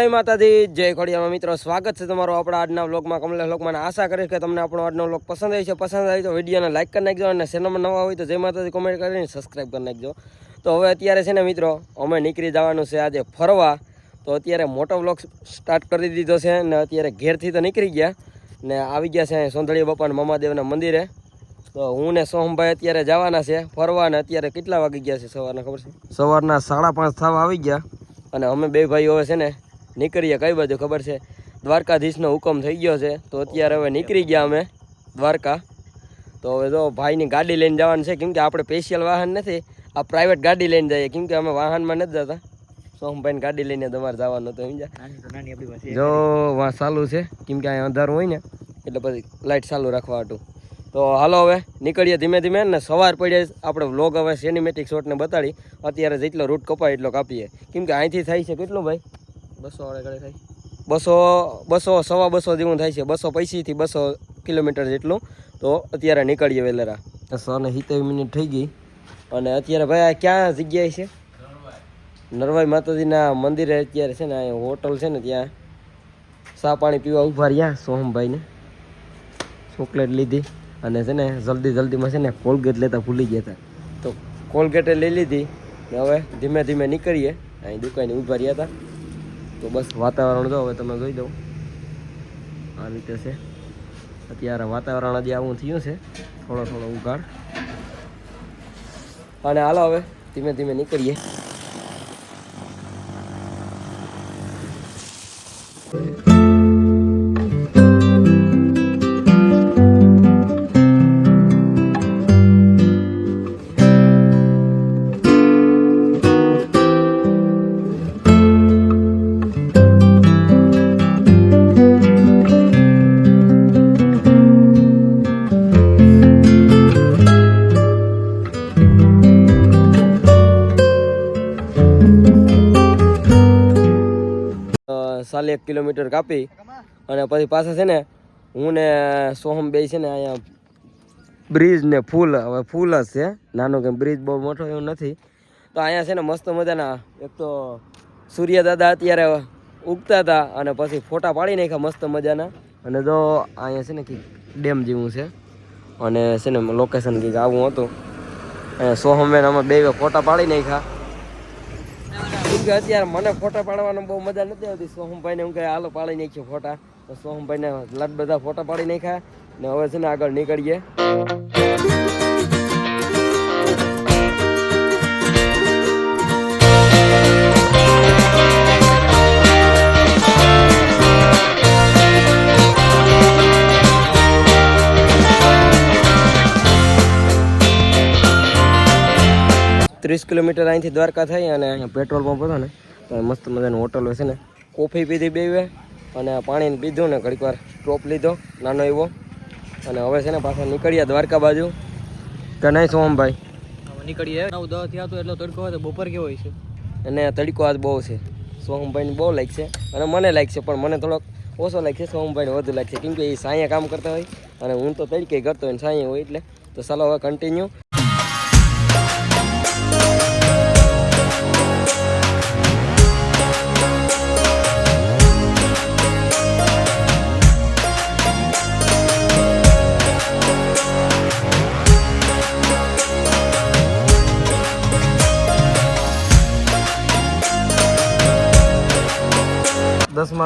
જય માતાજી, જય ખોડિયામાં મિત્રો. સ્વાગત છે તમારું આપણા આજના વ્લોગમાં. કમલેશ વ્લોગમાં આશા કરીશ કે તમને આપણો આજનો વ્લોગ પસંદ આવી છે. પસંદ આવી તો વિડીયોને લાઇક કરી નાખજો અને ચેનલમાં નવા હોય તો જય માતાજી કોમેન્ટ કરીને સબસ્ક્રાઈબ કરી નાખજો. તો હવે અત્યારે છે ને મિત્રો, અમે નીકળી જવાનું છે આજે ફરવા. તો અત્યારે મોટો વ્લોગ સ્ટાર્ટ કરી દીધો છે ને અત્યારે ઘેરથી તો નીકળી ગયા. ને આવી ગયા છે અહીં સોંધળી બાપાના મમાદેવના મંદિરે. તો હું ને સોહમભાઈ અત્યારે જવાના છે ફરવા ને અત્યારે કેટલા વાગી ગયા છે સવારના ખબર છે? સવારના સાડા પાંચ થવા આવી ગયા. અને અમે બે ભાઈઓ છે ને નીકળીએ કઈ બાજુ ખબર છે? દ્વારકાધીશનો હુકમ થઈ ગયો છે તો અત્યારે હવે નીકળી ગયા અમે દ્વારકા. તો હવે જો ભાઈની ગાડી લઈને જવાનું છે કેમ કે આપણે સ્પેશિયલ વાહન નથી આ પ્રાઇવેટ ગાડી લઈને જઈએ કેમકે અમે વાહનમાં નથી જતા. સોમભાઈની ગાડી લઈને તમારે જવાનું તો સમજ્યા જો વાં ચાલુ છે કેમ કે અહીંયા અંધારું હોય ને એટલે પછી લાઇટ ચાલુ રાખવા હતું. તો હાલો હવે નીકળીએ ધીમે ધીમે ને સવાર પડે આપણે વ્લોગ હવે સિનેમેટિક શોટને બતાડી. અત્યારે જેટલો રૂટ કપાય એટલો કાપીએ. કેમ કે અહીંથી થાય છે કેટલું ભાઈ? બસો બસો સવા બસો જેવું થાય છે. બસો પૈસીથી બસો કિલોમીટર જેટલું. તો અત્યારે નીકળીએ વેલેરા. સો ને સિત્તેર મિનિટ થઈ ગઈ. અને અત્યારે ભાઈ આ ક્યાં જગ્યાએ છે? નરવાઈ માતાજીના મંદિરે અત્યારે છે ને અહીંયા હોટલ છે ને ત્યાં સા પાણી પીવા ઊભા રહ્યા સોહમભાઈને. ચોકલેટ લીધી. અને છે ને જલ્દી જલ્દીમાં છે ને કોલગેટ લેતા ભૂલી ગયા હતા. તો કોલગેટે લઈ લીધી. ને હવે ધીમે ધીમે નીકળીએ. અહીં દુકાને ઊભા રહ્યા હતા. તો બસ વાતાવરણ જો હવે તમે જોઈ દો. આ રીતે છે. અત્યારે વાતાવરણ હજી આવું થયું છે. થોડો થોડો ઉઘાડ. અને હાલો હવે, ધીમે ધીમે નીકળીએ. સાલી એક કિલોમીટર કાપી અને પછી પાછા છે ને હું ને સોહમ બે છે ને અહીંયા બ્રિજ ને ફૂલ હવે ફૂલ જ છે. નાનો કેમ બ્રિજ બહુ મોટો એવું નથી. તો અહીંયા છે ને મસ્ત મજાના એક તો સૂર્ય દાદા અત્યારે ઉગતા હતા અને પછી ફોટા પાડી નાખ્યા મસ્ત મજાના. અને જો અહીંયા છે ને કંઈક ડેમ જેવું છે. અને છે ને લોકેશન કંઈક આવું હતું. અહીંયા સોહમબેન અમે બે ફોટા પાડી નાખ્યા. કે અત્યારે મને ફોટા પાડવાનો બહુ મજા નથી આવતી. સોહમભાઈને હું કહે હાલો પાડી નાખ્યો ફોટા. તો સોહમભાઈને લટ બધા ફોટા પાડી નાખ્યા. ને હવે છે ને આગળ નીકળીએ. ત્રીસ કિલોમીટર અહીંથી દ્વારકા થઈ અને અહીંયા પેટ્રોલ પંપ હતો ને તો મસ્ત મજાની હોટલ છે ને. કોફી પીધી બેવે અને પાણીને પીધું ને ઘડીક વાર ટોપ લીધો નાનો એવો. અને હવે છે ને પાછા નીકળ્યા દ્વારકા બાજુ. કે નહીં સોમભાઈ? નીકળીએ. નવ દસ થયા તો એટલો તડકો હોય તો બપોર કેવો હોય છે? અને તડકો આજ બહુ છે. સોહમભાઈને બહુ લાઈક છે. અને મને લાઈક છે પણ મને થોડોક ઓછો લાઈક છે સોહમભાઈને વધુ લાઈક છે. કેમ કે એ સાંયા કામ કરતા હોય અને હું તો તડકે કરતો હોય ને સાંયા હોય એટલે. તો ચાલો હવે કન્ટિન્યુ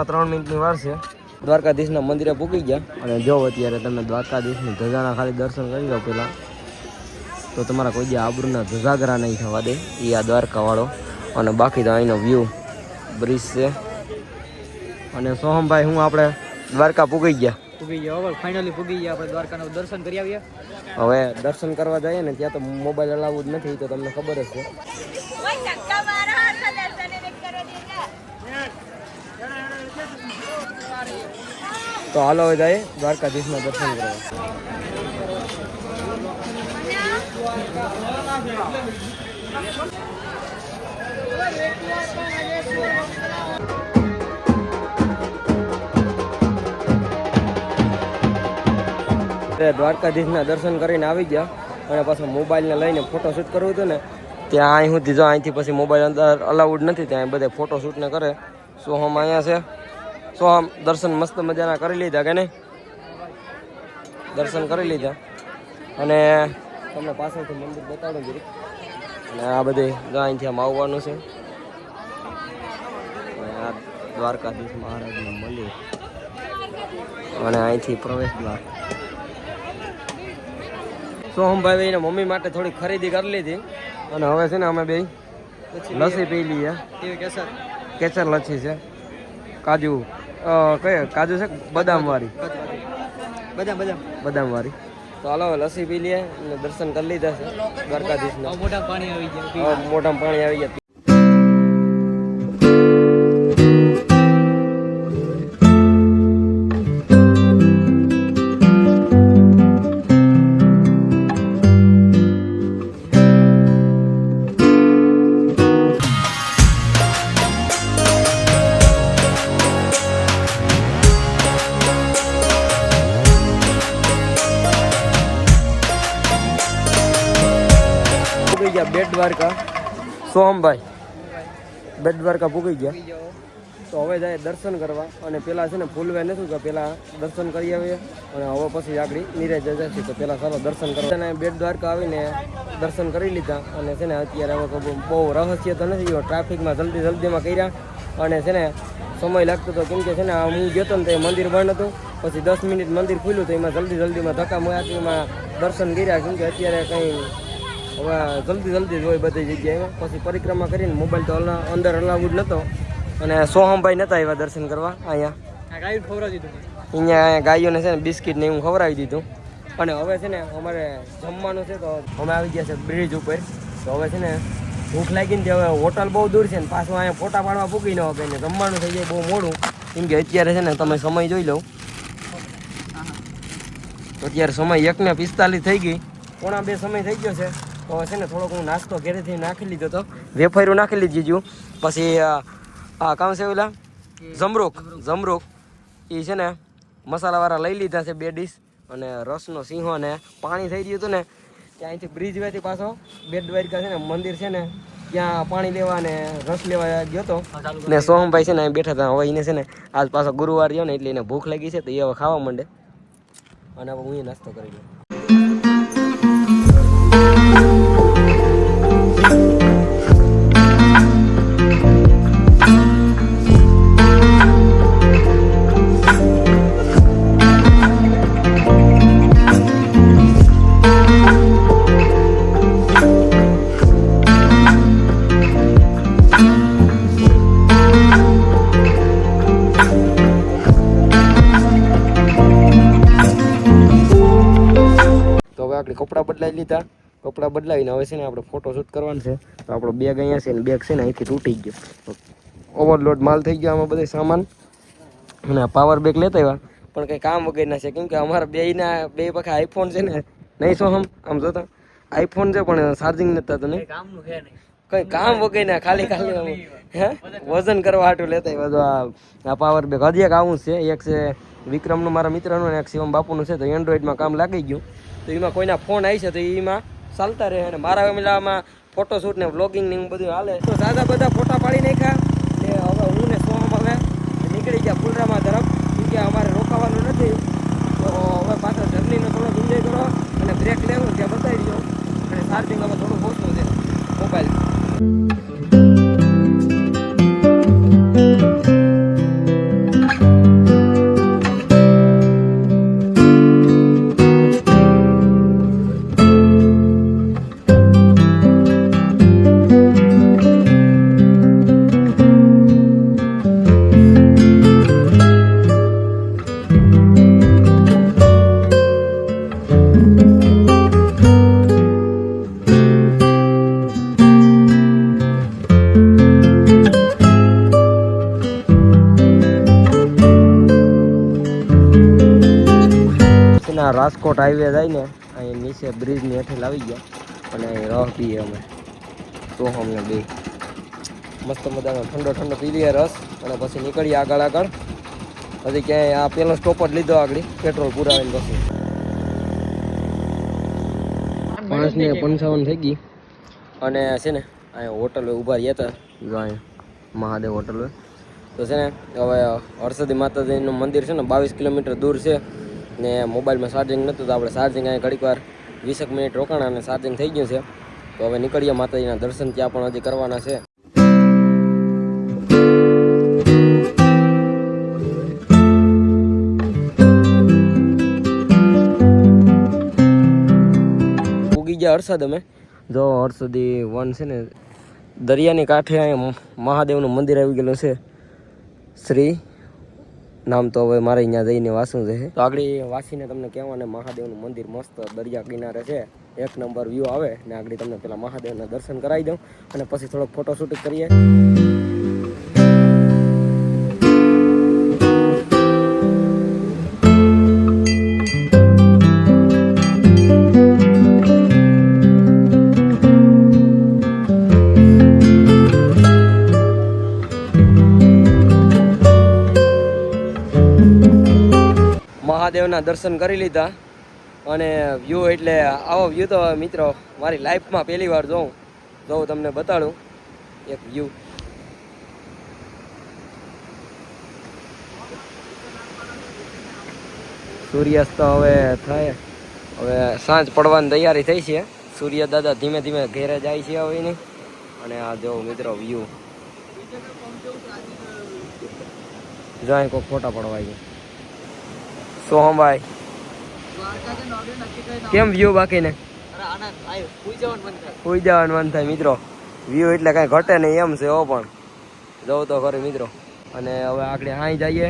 ત્રણ મિનિટની વાર છે. દ્વારકાધીશના મંદિરે પૂકી ગયા. અને જો અત્યારે તમે દ્વારકાધીશની ધજાના ખાલી દર્શન કરી લો પહેલાં તો તમારા કોઈ જે આબરૂના ધજાગરા નહીં થવા દે. એ આ દ્વારકાવાળો. અને બાકી તો અહીંનો વ્યૂ બ્રિજ છે. અને સોહમભાઈ હું આપણે દ્વારકા પૂગી ગયા. પૂગી ગયા. હવે ફાઇનલી પૂગી ગયા. આપણે દ્વારકાનું દર્શન કરી આવીએ. હવે દર્શન કરવા જઈએ ને ત્યાં તો મોબાઈલ અલાઉડ નથી તો તમને ખબર જ છે Ay, ધક્કા મારો હાથ દર્શને નહીં કરો દીધા તો હાલો હવે જઈએ દ્વારકાધીશના દર્શન કરવા. દ્વારકાધીશના દર્શન કરીને આવી ગયા અને પાછો મોબાઈલને લઈને ફોટોશૂટ કરવું હતું ને, ત્યાં અહીં સુધી જો અહીંથી પછી મોબાઈલ અંદર અલાઉડ નથી, ત્યાં બધે ફોટોશૂટ ને કરે. સોહમ અહીંયા છે? સોહમ દર્શન મસ્ત મજાના કરી લીધા કે નહીં? દર્શન કરી લીધા. અને તમને પાછળથી મંદિર બતાડું જરીક. અને આ બધી અહીંથી આમ આવવાનું છે. આ દ્વારકાધીશ મહારાજનું મંદિર અને અહીંથી પ્રવેશ દ્વાર. સોહમભાઈ એના મમ્મી માટે થોડી ખરીદી કરી લીધી. અને હવે છે ને અમે બે લસ્સી પી લઈએ. કેસર? કેસર લસી છે. કાજુ. અ, કઈ કાજુ છે? બદામ વાળી બધા બધા બદામ. વાળી તો હાલો હવે લસ્સી પી લઈએ અને દર્શન કરી લીધા છે દ્વારકાધીશના. મોટા પાણી આવી ગયા મોટા પાણી આવી ગયા. દ્વારકા પૂગી ગયા. તો હવે જાય દર્શન કરવા અને પેલા છે ને ફૂલવે નથી કે પેલા દર્શન કરી આવીએ અને હવે પછી આગળ નીરજ જશે તો પેલા ચાલો દર્શન કરવા. અને બેટ દ્વારકા આવીને દર્શન કરી લીધા અને છે ને અત્યારે હવે બહુ રહસ્ય તો નથી ટ્રાફિકમાં જલ્દી જલ્દીમાં કર્યા અને છે ને સમય લાગતો હતો કેમ કે છે ને હું ગયો હતો ને તો એ મંદિર બંધ હતું. પછી દસ મિનિટ મંદિર ખુલ્યું તો એમાં જલ્દી જલ્દીમાં ધક્કા મળ્યા એમાં દર્શન કર્યા. કેમ કે અત્યારે કંઈ હવે જલ્દી જલ્દી જ હોય બધી જગ્યાએ. પછી પરિક્રમા કરીને મોબાઈલ તો અંદર અલાઉડ નહોતો અને સોહમભાઈ નતા આવ્યા દર્શન કરવા અહીંયા. ગાયું ખવડાવી દીધું અહીંયા અહીંયા ગાયોને છે ને બિસ્કિટ ને એવું ખવડાવી દીધું. અને હવે છે ને અમારે જમવાનું છે તો અમે આવી ગયા છે બ્રિજ ઉપર. તો હવે છે ને ભૂખ લાગી ને હવે હોટલ બહુ દૂર છે ને પાછું અહીંયા ફોટા પાડવા પૂકી ન હોય ને જમવાનું થઈ જાય બહુ મોડું. કેમ કે અત્યારે છે ને તમે સમય જોઈ લઉં તો અત્યારે સમય એકને પિસ્તાલીસ થઈ ગઈ. પોણા બે સમય થઈ ગયો છે. તો હવે છે ને થોડોક હું નાસ્તો ઘેરેથી નાખી લીધો તો. વેફાયરું નાખી લીધી છું પછી આ કામ છે ઓલા? જમરૂક. જમરૂક. એ છે ને મસાલાવાળા લઈ લીધા છે બે ડીશ અને રસનો સિંહો ને પાણી થઈ ગયું હતું ને ત્યાંથી બ્રિજ વેથી પાછો બેટ દ્વારિકા છે ને મંદિર છે ને ત્યાં પાણી લેવા ને રસ લેવા ગયો હતો ને સોહમભાઈ છે ને અહીં બેઠા હતા. હવે એને છે ને આજ પાછો ગુરુવાર ગયો ને એટલે એને ભૂખ લાગી છે તો એ હવે ખાવા માંડે. અને હવે હું એ નાસ્તો કરી લઉં. આપણે કપડાં બદલાવી લીધા. કપડાં બદલાવીને હવે છે ને આપણે ફોટો શૂટ કરવાનું છે. તો આપણો બેગ અહીંયા છે ને બેગ છે ને અહીંથી તૂટી ગયો. ઓવરલોડ માલ થઈ ગયો આમાં બધે સામાન. અને પાવર બેગ લેતા આવ્યા. પણ કંઈ કામ વગરના છે. કેમ કે અમારા બેયના બે પાખા આઈફોન છે ને. નહીં શું આમ? આમ જોતા. આઈફોન છે પણ ચાર્જિંગ નતા કામનું કઈ કામ વગરના ખાલી ખાલી હે? વજન કરવા હાટું લેતા બધું આ પાવર બેગ હજી એક આવું છે. એક છે વિક્રમનું, મારા મિત્રનું અને એક શિવમ બાપુનું છે. તો એન્ડ્રોઈડમાં કામ લાગી ગયું. તો એમાં કોઈના ફોન આવી છે તો એમાં ચાલતા રહે અને મારા મેલામાં ફોટોશૂટ ને વ્લોગિંગ ને બધું હાલે. તો દાદા બધા ફોટા પાડી નાખ્યા ને હવે હું ને સોમ હવે નીકળી ગયા ફુલરામા તરફ. કેમ કે અમારે રોકાવાનું નથી. તો હવે પાછા જર્નીનો થોડોક એન્જોય કરો અને બ્રેક લેવું ત્યાં બતાવી દો અને ચાર્જિંગ હવે થોડું ઓછું છે. મોબાઈલ. રાજકોટ હાઈવે જાય ને, અહીં નીચે બ્રિજની હેઠે લાવી ગયા. અને અહીં રસ પીએ અમે. તો અમને બે. મસ્ત મજાનો ઠંડો ઠંડો પી લઈએ રસ અને પછી નીકળીએ આગળ આગળ. પછી ક્યાંય આ પેલો સ્ટોપ જ લીધો આગળ. પેટ્રોલ પુરાવીને પછી. પાંચ ને પંચાવન થઈ ગઈ. અને છે ને, અહીંયા હોટલ ઊભા રહ્યા હતા. અહીંયા મહાદેવ હોટલ તો છે ને, હવે હર્ષદી માતાજીનું મંદિર છે ને, બાવીસ કિલોમીટર દૂર છે. ને મોબાઈલમાં ચાર્જિંગ નહોતું તો આપણે ચાર્જિંગ અહીં ઘડીક વાર વીસેક મિનિટ રોકાણા અને ચાર્જિંગ થઈ ગયું છે. તો હવે નીકળીએ માતાજીના દર્શન, ત્યાં પણ હજી કરવાના છે. ઉગી ગયા હર્ષદ અમે. જો હર્ષદી વન છે ને, દરિયાની કાંઠે અહીંયા મહાદેવનું મંદિર આવી ગયેલું છે. શ્રી નામ તો હવે મારે અહીંયા જઈને વાસું છે. તો આગળ વાસીને તમને કહેવાને મહાદેવનું મંદિર મસ્ત દરિયા કિનારે છે. એક નંબર વ્યૂ આવે ને આગળ તમને પેલા મહાદેવના દર્શન કરાવી દઉં અને પછી થોડોક ફોટો શૂટિંગ કરીએ. મહાદેવના દર્શન કરી લીધા. અને વ્યૂ એટલે આવો વ્યૂ તો મિત્રો, મારી લાઈફમાં પહેલી વાર જોઉં. જોઉં તમને બતાડું, એક વ્યૂ સૂર્યાસ્ત હવે થાય. હવે સાંજ પડવાની તૈયારી થઈ છે. સૂર્ય દાદા ધીમે ધીમે ઘેરે જાય છે હવે અને આ જો મિત્રો વ્યૂ જાય કોઈ ફોટા પડવા છે સોહમભાઈ. કેમ વ્યૂ બાકીને? સુઈ જવાનું મન થાય. મિત્રો. વ્યૂ એટલે કાંઈ ઘટે નહીં એમ છે હો પણ. જવું તો ખરી મિત્રો. અને હવે આગળ હાઈ જઈએ.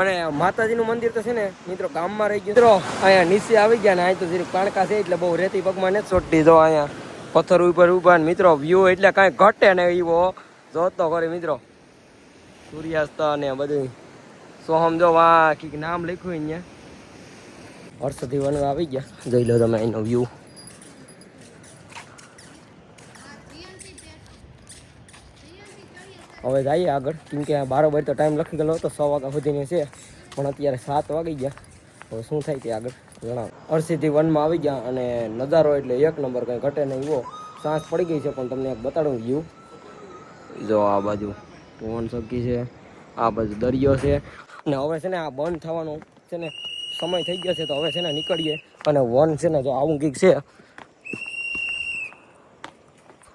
અને માતાજીનું મંદિર તો છે ને મિત્રો ગામમાં રહી ગયું. મિત્રો અહીંયા નીચે આવી ગયા ને અહીં તો જરીક કાણકા છે એટલે બહુ રેતી પગમાં ને ચોટતી જો અહીંયા પથ્થર ઉપર ઊભા ને મિત્રો વ્યૂ એટલે કાંઈ ઘટે ને એવો જોતો ખરી મિત્રો. સૂર્યાસ્ત અને બધું સોહમ જો વા કંઈક નામ લખ્યું અહીંયા. હર્ષથી વન આવી ગયા. જોઈ લો તમે એનો વ્યૂ હવે જઈએ આગળ. કેમ કે બારોબાર તો ટાઈમ લખી ગયેલો હતો સો વાગ્યા સુધીની છે. પણ અત્યારે સાત વાગી ગયા. હવે શું થાય તે આગળ જણાવો. અરસીથી વનમાં આવી ગયા અને નજારો એટલે એક નંબર કંઈ ઘટે નહીં એવો સાંસ પડી ગઈ છે, પણ તમને એક બતાડું વ્યૂ જો આ બાજુ પવન સકી છે. આ બાજુ દરિયો છે. અને હવે છે ને આ બંધ થવાનો છે ને સમય થઈ ગયો છે તો હવે છે ને નીકળીએ. અને વન છે ને જો આવું કંઈક છે.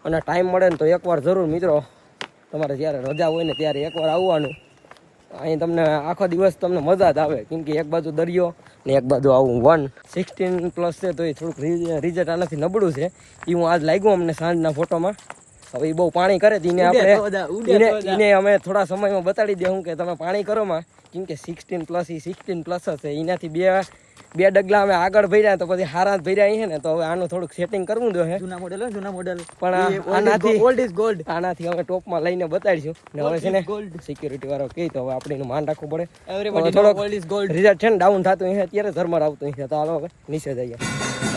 અને ટાઈમ મળે ને તો એકવાર જરૂર મિત્રો તમારે જ્યારે રજા હોય ને ત્યારે એકવાર આવવાનું. અહીં તમને આખો દિવસ તમને મજા જ આવે કેમ કે એક બાજુ દરિયો ને એક બાજુ આવું વન. સિક્સટીન પ્લસ છે તો એ થોડુંક રિઝલ્ટ આનાથી નબળું છે. એ હું આજ લાગ્યું અમને સાંજના ફોટોમાં હવે એ બહુ પાણી કરે તો એને આપણે એને અમે થોડા સમયમાં બતાડી દઉં હું કે તમે પાણી કરો માં. કેમ કે સિક્સટીન પ્લસ એ સિક્સટીન પ્લસ હશે એનાથી બે બે ડગલા અમે આગળ ભર્યા તો પછી હારા ભર્યા છે ને તો હવે આનું થોડુંક સેટિંગ કરવું જોઈએ જૂના મોડેલ જૂના મોડેલ પણ આનાથી ગોલ્ડ ઇઝ ગોલ્ડ આનાથી અમે ટોપમાં લઈને બતાડીશું. ને હવે છે ને ગોલ્ડ સિક્યુરિટી વાળો કહે તો હવે આપણે એનું માન રાખવું પડે. એવરીબડી થોડોક ઓલ્ડ ઇઝ ગોલ્ડ રિઝલ્ટ છે ને ડાઉન થતું હોય અત્યારે ધર્મર આવતું હોય તો હાલો હવે નીચે જઈએ.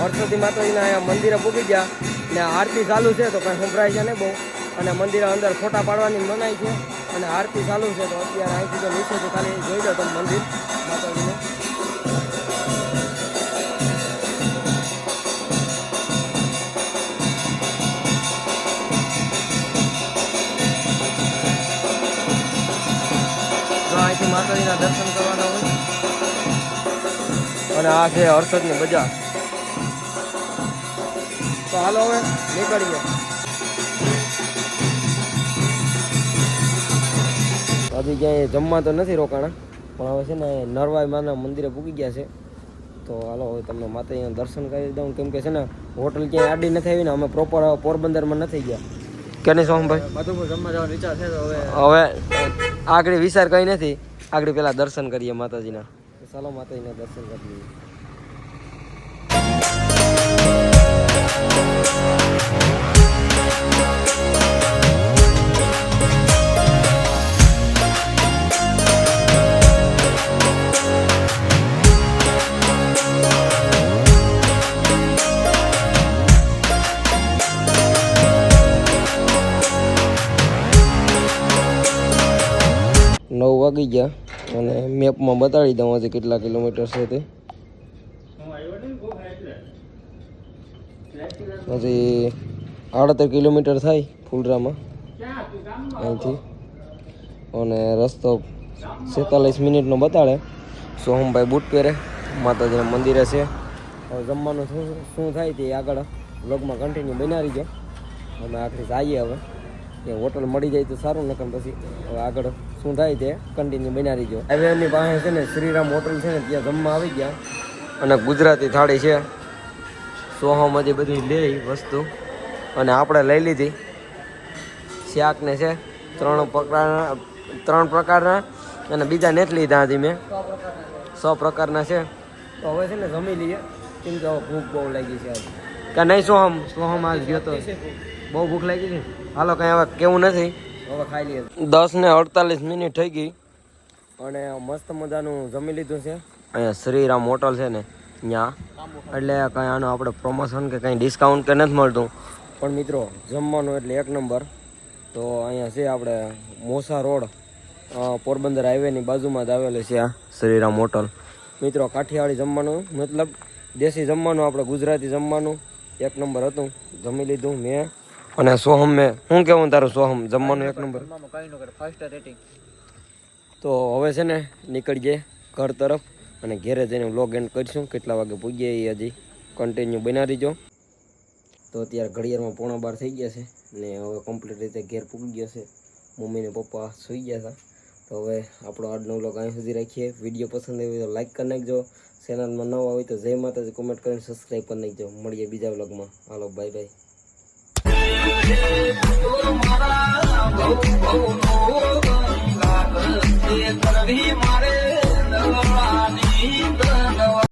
હર્ષવતી માતાજીના મંદિરે પૂગી ગયા. ને આરતી ચાલુ છે તો કંઈ સંભળાય છે ને બહુ. અને મંદિર અંદર ફોટા પાડવાની મનાઈ છે અને આરતી ચાલુ છે તો અત્યારે અહીંથી તો નીચેથી ખાલી જોઈ લો તમે મંદિર માતાજીને. અહીંથી માતાજીના દર્શન કરવાના હોય. અને આ છે હર્ષદની બજાર. તો હાલો હવે નીકળીએ. હજી ક્યાંય જમવા તો નથી રોકાણા. પણ હવે છે ને નરવાઈ માના મંદિરે પૂગી ગયા છે. તો હાલો હવે તમને માતાજીના દર્શન કરી દઉં. કેમ કે છે ને હોટલ ક્યાંય આડી નથી આવી ને અમે પ્રોપર પોરબંદરમાં નથી ગયા. કે નહીં સોમભાઈ બધું જમવા જવાનો વિચાર છે તો હવે હવે આગળ વિચાર કઈ નથી. આગળ પેલા દર્શન કરીએ માતાજીના. ચાલો માતાજીના દર્શન કરી લઈએ. નવ વાગી ગયા અને મેપમાં બતાડી દઉં હજી કેટલા કિલોમીટર છે તે. હજી આડતર કિલોમીટર થાય ફૂલરામાં. અહીંથી. અને રસ્તો સેતાલીસ મિનિટનો બતાડે. સોહમભાઈ બૂટ પહેરે, માતાજીના મંદિરે છે. હવે જમવાનું શું શું થાય તે આગળ. વ્લોગમાં કન્ટિન્યુ બનાવી ગયા અમે આખરી જઈએ હવે. કે હોટલ મળી જાય તો સારું, નકર પછી હવે આગળ શું થાય તે કન્ટિન્યુ બનાવી ગયો હાઈવેની પાસે છે ને શ્રીરામ હોટલ છે ને, ત્યાં જમવા આવી ગયા. અને ગુજરાતી થાળી છે. સોહમથી બધી લે વસ્તુ. અને આપણે લઈ લીધી. શાક ને છે, ત્રણ પ્રકારના ત્રણ પ્રકારના અને બીજા નેટ લીધા હતી મેં. સો પ્રકારના છે. તો હવે છે ને જમી લઈએ. કેમ કે હવે ભૂખ બહુ લાગી છે કે નહીં સોહમ? સોહમ આજ ગયો તો બહુ ભૂખ લાગી છે? હાલો કંઈ હવે કેવું નથી. હવે ખાઈ લઈએ. દસ ને અડતાલીસ મિનિટ થઈ ગઈ. અને મસ્ત મજાનું જમી લીધું છે. અહીંયા શ્રીરામ હોટલ છે ને ત્યાં એટલે કાંઈ આનું આપણે પ્રમોશન કે કંઈ ડિસ્કાઉન્ટ કે નથી મળતું. પણ મિત્રો જમવાનું એટલે એક નંબર. તો અહીંયા છે આપણે મોસા રોડ. પોરબંદર હાઈવેની બાજુમાં જ આવેલું છે આ શ્રીરામ હોટલ. મિત્રો કાઠિયાવાડી જમવાનું મતલબ દેશી જમવાનું આપણે ગુજરાતી જમવાનું. એક નંબર હતું. જમી લીધું મેં. અને સોહમ મેં શું કેવું તારું સોહમ? જમવાનું એક નંબર. રેટિંગ તો હવે છે ને નીકળી જઈએ ઘર તરફ અને ઘેરે જઈને વ્લોગ એન્ડ કરીશું. કેટલા વાગે પૂગીએ એ હજી કન્ટિન્યુ બનાવી દીજો તો અત્યારે ઘડિયાળમાં પોણા બાર થઈ ગયા છે ને હવે કમ્પ્લીટ રીતે ઘેર પૂગી ગયો છે. મમ્મી ને પપ્પા સૂઈ ગયા હતા. તો હવે આપણો આજનો વ્લોગ અહીં સુધી રાખીએ. વીડિયો પસંદ આવ્યો તો લાઈક કરી નાખજો. ચેનલમાં નવા હોય તો જય માતાજી. કોમેન્ટ કરીને સબસ્ક્રાઈબ કરી નાખજો. મળીએ બીજા વ્લોગમાં હાલો બાય બાય મારે દલવાની